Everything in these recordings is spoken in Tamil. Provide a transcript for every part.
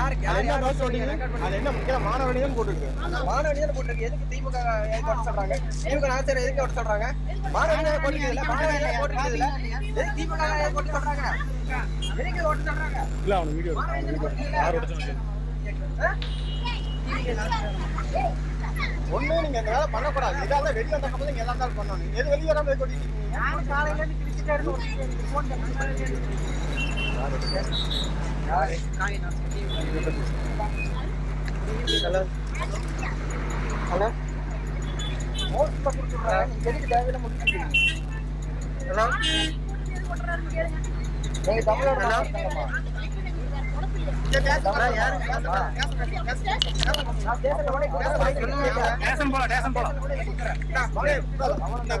அதுல என்ன நோட் போட்டீங்க? என்ன முக்கிய போட்டுருக்கு. மாணவனிகள் போட்டிருக்கு. எதுக்கு திமுக எதுக்கு வர சொல்றாங்க? திமுக நாசர் எதுக்கு வர சொல்றாங்க? எதுக்கு திமுக எதுக்கு ஓட்டு சொல்றாங்க? எதுக்கு ஓட்டு சொல்றாங்க? இல்ல அவன வீடியோ யார் ஓட்ட சொன்னீங்க ஒண்ணு நீங்க இந்த வேலை பண்ணக்கூடாது. இதால வெளிய வந்த கப்பல் நீங்க எல்லாம் தான் பண்ணணும். எது வெளிய வராம யாரு காலையில இருந்து கிழிச்சிட்டே போன் ஹலோ ஹலோ ஹலோ நீங்க? டேஷன் போலாம் போலாம் அவ்வளவுதான்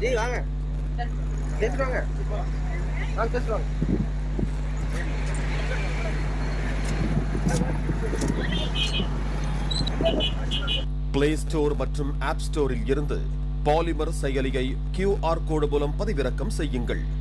ஜி வாங்க. பேசிட்டு வாங்க. பேசுவாங்க பிளே ஸ்டோர் மற்றும் ஆப் ஸ்டோரில் இருந்து பாலிமர் செயலியை கியூஆர் கோடு மூலம் பதிவிறக்கம் செய்யுங்கள்.